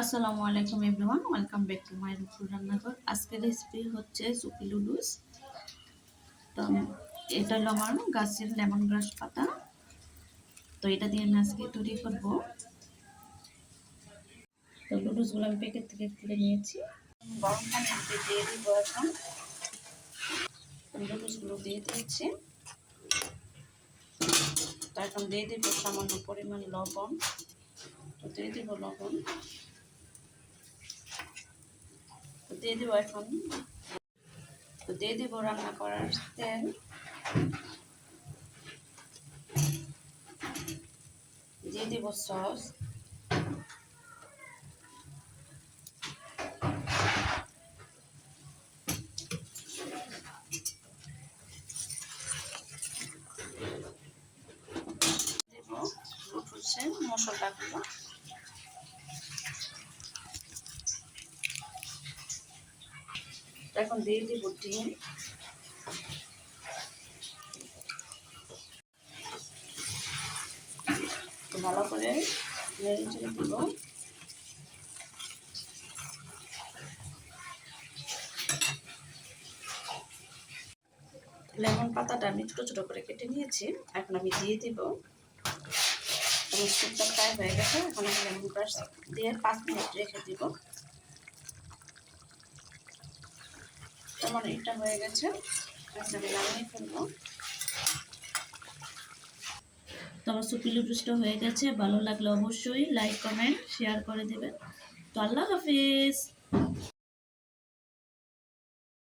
আসসালামু আলাইকুম everyone, welcome back to my Ruful রান্নাঘর। আজকের রেসিপি হচ্ছে সুপি লুডুস তো এটা হলো আমার গাছের লেমন গ্রাস পাতা। তো এটা দিয়ে আমি আজকে তৈরি করব। তো লুডুসগুলো আমি প্যাকেট থেকে তুলে নিয়েছি। গরম পানি দিয়ে দিব এখন। লুডুসগুলো দিয়ে দিয়েছি। তো এখন দিয়ে দিব সামান্য পরিমাণ লবণ। তো দিয়ে দিব লবণ। দিয়ে দিব এখন। তো দিয়ে দিব রান্না করার তেল। দিয়ে দিব সস। মশলাগুলো। এখন দিয়ে দিব ডিম। ভালো করে নেড়ে দিব। লেমন পাতাটা আমি ছোটো ছোটো করে কেটে নিয়েছি। এখন আমি দিয়ে দিব। আমার ফ্রাই হয়ে গেছে। এখন আমি লেমন গ্রাস দিয়ে পাঁচ মিনিট রেখে দিব। আমার এটা হয়ে গেছে। আচ্ছা আমি নামিয়ে তো আমার হয়ে গেছে। ভালো লাগলে অবশ্যই লাইক কমেন্ট শেয়ার করে দেবেন। তো আল্লাহ হাফিজ।